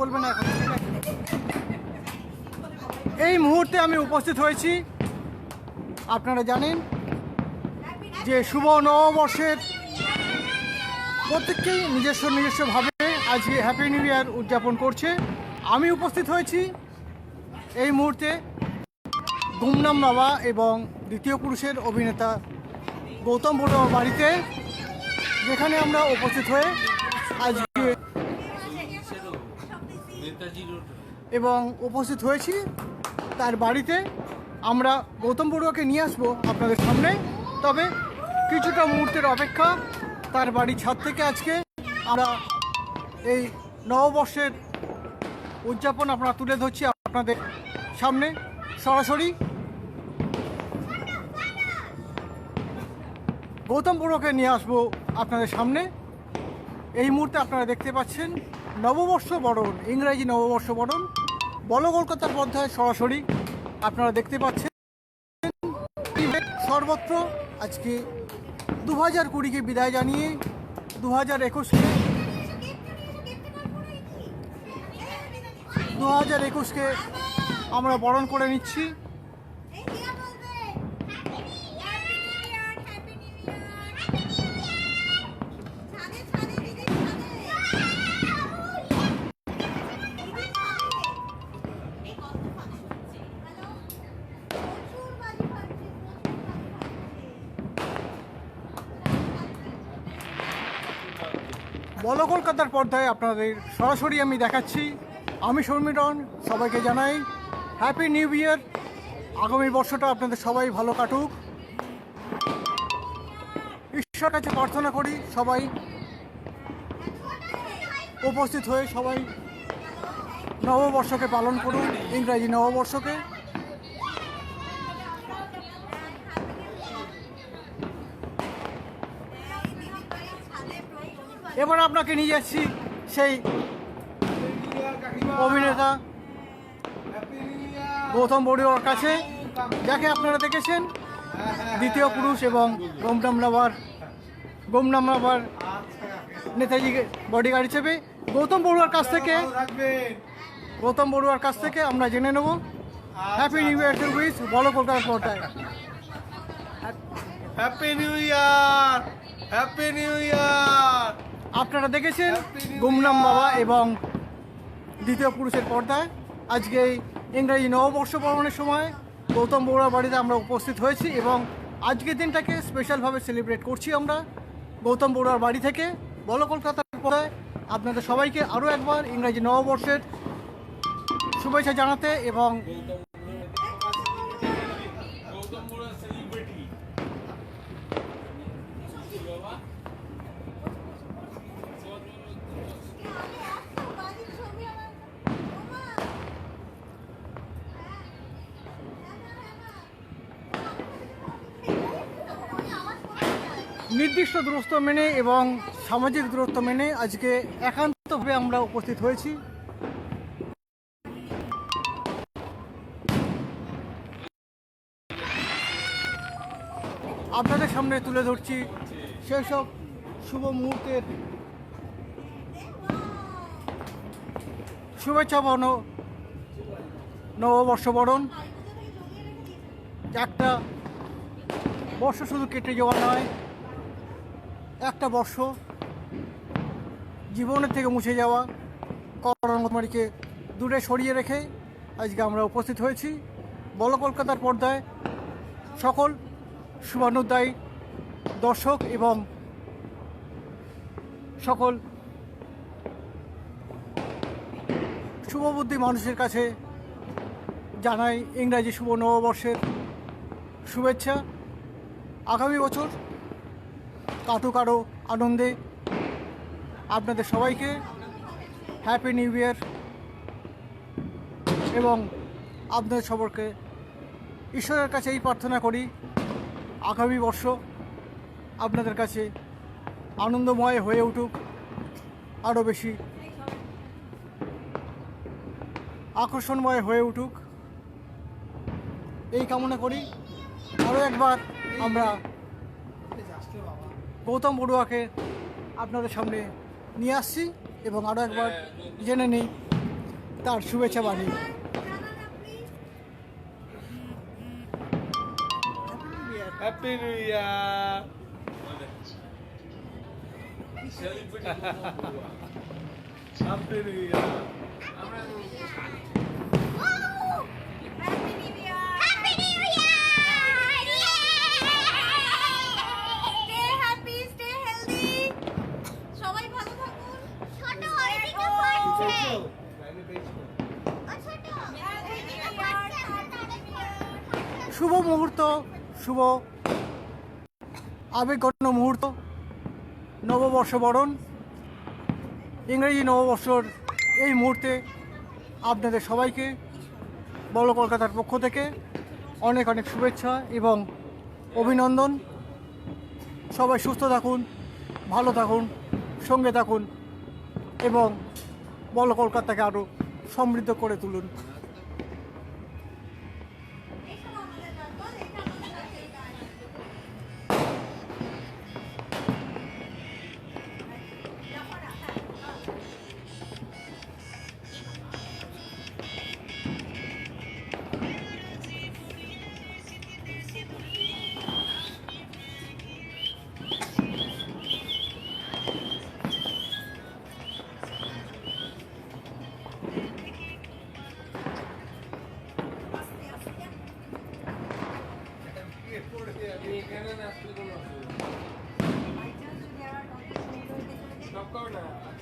বলবে না এখন এই মুহূর্তে আমি উপস্থিত হয়েছি, আপনারা জানেন যে শুভ নববর্ষের প্রত্যেককেই নিজস্ব নিজস্বভাবে আজকে হ্যাপি নিউ ইয়ার উদযাপন করছে। আমি উপস্থিত হয়েছি এই মুহূর্তে গুমনাম বাবা এবং দ্বিতীয় পুরুষের অভিনেতা গৌতম বড়ুয়ার বাড়িতে, যেখানে আমরা উপস্থিত হয়ে রোড এবং উপস্থিত হয়েছি তার বাড়িতে। আমরা গৌতম বড়ুয়াকে নিয়ে আসব আপনাদের সামনে। তবে কিছুটা মুহূর্তের অপেক্ষা তার বাড়ির ছাদ থেকে আজকে। আমরা এই নববর্ষের উদযাপন আমরা তুলে ধরছি আপনাদের সামনে। সরাসরি গৌতম বড়ুয়াকে নিয়ে আসব আপনাদের সামনে। এই মুহূর্তে আপনারা দেখতে পাচ্ছেন নববর্ষ বরণ, ইংরাজি নববর্ষ বরণ, বল কলকাতার পর্যায়ে সরাসরি আপনারা দেখতে পাচ্ছেন। সর্বত্র আজকে দু হাজার কুড়িকে বিদায় জানিয়ে দু হাজার একুশকে দু হাজার একুশকে আমরা বরণ করে নিচ্ছি। বল কলকাতার পর্দায় আপনাদের সরাসরি আমি দেখাচ্ছি। আমি শর্মিরন সবাইকে জানাই হ্যাপি নিউ ইয়ার আগামী বর্ষটা আপনাদের সবাই ভালো কাটুক। ঈশ্বর কাছে প্রার্থনা করি, সবাই উপস্থিত হয়ে সবাই নববর্ষকে পালন করুন, ইংরাজি নববর্ষকে। এবার আপনাকে নিয়ে যাচ্ছি সেই অভিনেতা গৌতম বড়ুয়ার কাছে, যাকে আপনারা দেখেছেন, দ্বিতীয় পুরুষ এবং Gumnaam number Gumnaam number Netaji bodyguard হিসেবে গৌতম বড়ুয়ার কাছ থেকে, গৌতম বড়ুয়ার কাছ থেকে আমরা জেনে নেব। Happy new year to wish বলো কলকাতার পর্দায় happy new year happy new year আপনারা দেখেছেন গুমনাম বাবা এবং দ্বিতীয় পুরুষের পর্দায়। আজকে ইংরাজি নববর্ষ পালনের সময় গৌতম বড়ুয়ার বাড়িতে আমরা উপস্থিত হয়েছি এবং আজকের দিনটাকে স্পেশালভাবে সেলিব্রেট করছি আমরা গৌতম বড়ুয়ার বাড়ি থেকে। বলো কলকাতার পর্দায় আপনাদের সবাইকে আরও একবার ইংরাজি নববর্ষের শুভেচ্ছা জানাতে এবং নির্দিষ্ট দূরত্ব মেনে এবং সামাজিক দূরত্ব মেনে আজকে একান্তভাবে আমরা উপস্থিত হয়েছি। আপনাদের সামনে তুলে ধরছি সেই সব শুভ মুহূর্তের শুভেচ্ছা বর্ণ নববর্ষ বরণ একটা বর্ষ শুধু কেটে যাওয়া নয় একটা বর্ষ জীবনের থেকে মুছে যাওয়া করোনা মহামারীকে দূরে সরিয়ে রেখে আজকে আমরা উপস্থিত হয়েছি। বল কলকাতার পর্দায় সকল শুভানুদ্দায়ী দর্শক এবং সকল শুভবুদ্ধি মানুষের কাছে জানাই ইংরাজি শুভ নববর্ষের শুভেচ্ছা। আগামী বছর কাটুক আরও আনন্দে। আপনাদের সবাইকে হ্যাপি নিউ ইয়ার এবং আপনাদের সবরকে ঈশ্বরের কাছে এই প্রার্থনা করি, আগামী বর্ষ আপনাদের কাছে আনন্দময় হয়ে উঠুক, আরও বেশি আকর্ষণময় হয়ে উঠুক। এই কামনা করি, আরও একবার আমরা গৌতম বড়ুয়াকে আপনাদের সামনে নিয়ে আসছি এবং আরও একবার জেনে নিই তার শুভেচ্ছা বাণী। Happy new year happy new year শুভ মুহূর্ত, শুভ আবেগঘন মুহূর্ত, নববর্ষ বরণ, ইংরেজি নববর্ষর এই মুহূর্তে আপনাদের সবাইকে বড় কলকাতার পক্ষ থেকে অনেক অনেক শুভেচ্ছা এবং অভিনন্দন। সবাই সুস্থ থাকুন, ভালো থাকুন, সঙ্গে থাকুন এবং বড় কলকাতাকে আরও সমৃদ্ধ করে তুলুন। সব